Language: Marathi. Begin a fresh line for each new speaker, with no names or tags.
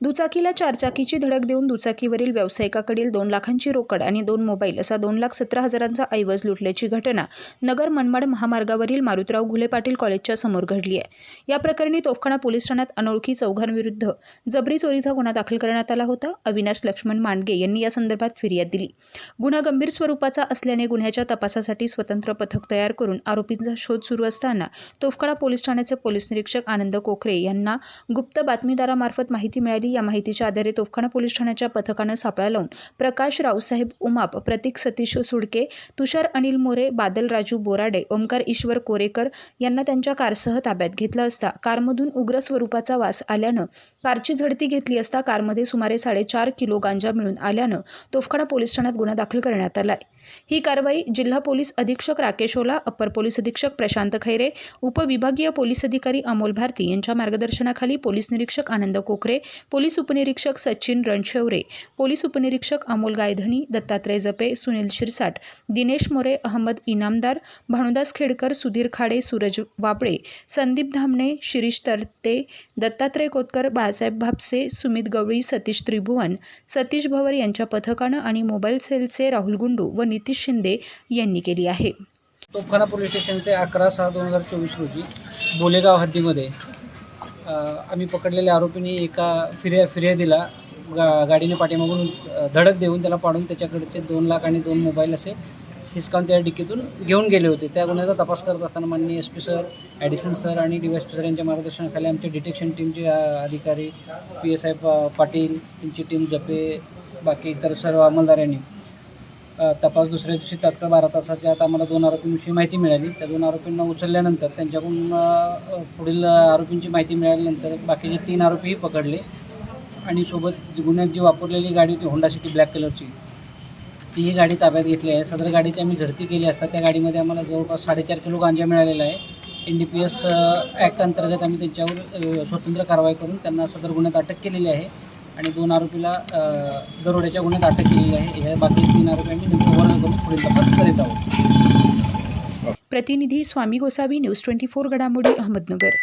दुचाकीला चारचाकीची धडक देऊन दुचाकीवरील व्यावसायिकाकडील दोन लाखांची रोकड आणि दोन मोबाईल असा दोन लाख सतरा हजारांचा ऐवज लुटल्याची घटना नगर मनमाड महामार्गावरील मारुतराव घुले पाटील कॉलेजच्या समोर घडली आहे. या प्रकरणी तोफखाना पोलीस ठाण्यात अनोळखी चौघांविरुद्ध जबरी चोरीचा गुन्हा दाखल करण्यात आला होता. अविनाश लक्ष्मण मांडगे यांनी या संदर्भात फिर्याद दिली. गुन्हा गंभीर स्वरूपाचा असल्याने गुन्ह्याच्या तपासासाठी स्वतंत्र पथक तयार करून आरोपींचा शोध सुरू असताना तोफखाना पोलीस ठाण्याचे पोलीस निरीक्षक आनंद कोकरे यांना गुप्त बातमीदारामार्फत माहिती मिळाली या माहितीच्या आधारे तोफखाना पोलीस ठाण्याच्या पथकानं सापळा लावून प्रकाश रावसाहेब उमाप प्रतीक सतीश सुडके तुषार अनिल मोरे बादल राजू बोराडे ओमकार ईश्वर कोरेकर यांना त्यांच्या कारसह ताब्यात घेतलं असता कारमधून उग्र स्वरूपाचा वास आल्यानं कारची झडती घेतली असता कारमध्ये सुमारे साडेचार किलो गांजा मिळून आल्यानं तोफखाना पोलीस ठाण्यात गुन्हा दाखल करण्यात आलाय ही कारवाई जिल्हा पोलीस अधीक्षक राकेश ओला अप्पर पोलीस अधीक्षक प्रशांत खैरे उपविभागीय पोलीस अधिकारी अमोल भारती यांच्या मार्गदर्शनाखाली पोलीस निरीक्षक आनंद कोकरे पोलीस उपनिरीक्षक सचिन रणशेवरे पोलीस उपनिरीक्षक अमोल गायधनी दत्तात्रय जपे सुनील शिरसाट दिनेश मोरे अहमद इनामदार भानुदास खेडकर सुधीर खाडे सूरज वाबळे संदीप धामणे शिरीष तरते दत्तात्रय कोतकर बाळासाहेब भापसे सुमित गवळी सतीश त्रिभुवन सतीश भवर यांच्या पथकानं आणि मोबाईल सेलचे राहुल गुंडू व नितीश शिंदे यांनी केली आहे.
तोफखाना पोलीस स्टेशन ते अकरा सहा दोन हजार चोवीस रोजी बोलेगाव हद्दीमध्ये आम्ही पकडलेल्या आरोपींनी एका फिर्या फिर्यादीला गा गाडीने पाठीमागून धडक देऊन त्याला पाडून त्याच्याकडचे दोन लाख आणि दोन मोबाईल असे हिसकावून त्या डिकीतून घेऊन गेले होते. त्या गुन्ह्याचा तपास करत असताना माननीय S P sir additional sir आणि डी वाय सर यांच्या मार्गदर्शनाखाली आमचे डिटेक्शन टीमचे अधिकारी पी एस आय पाटील त्यांची टीम जपे बाकी इतर सर्व अंमलदारांनी तपास दुसऱ्या दिवशी तात्काळ बारा तासाच्या आत आम्हाला दोन आरोपींविषयी माहिती मिळाली. त्या दोन आरोपींना उचलल्यानंतर त्यांच्याकडून पुढील आरोपींची माहिती मिळाल्यानंतर बाकीचे तीन आरोपीही पकडले. आणि सोबत गुन्ह्यात जी वापरलेली गाडी होती होंडा सिटी ब्लॅक कलरची तीही गाडी ताब्यात घेतली आहे. सदर गाडीची आम्ही झडती केली असता त्या गाडीमध्ये आम्हाला जवळपास साडेचार किलो गांजा मिळालेला आहे. N D P S act अंतर्गत आम्ही त्यांच्यावर स्वतंत्र कारवाई करून त्यांना सदर गुन्ह्यात अटक केलेली आहे. आणि दोन आरोपीला दरोड्याच्या गुन्ह्यात अटक केलेली आहे. ह्या बाकी तीन आरोपींनी आम्ही करून पुढील तपास करीत आहोत.
प्रतिनिधी Swami Gosavi news twenty four घडामोडी अहमदनगर.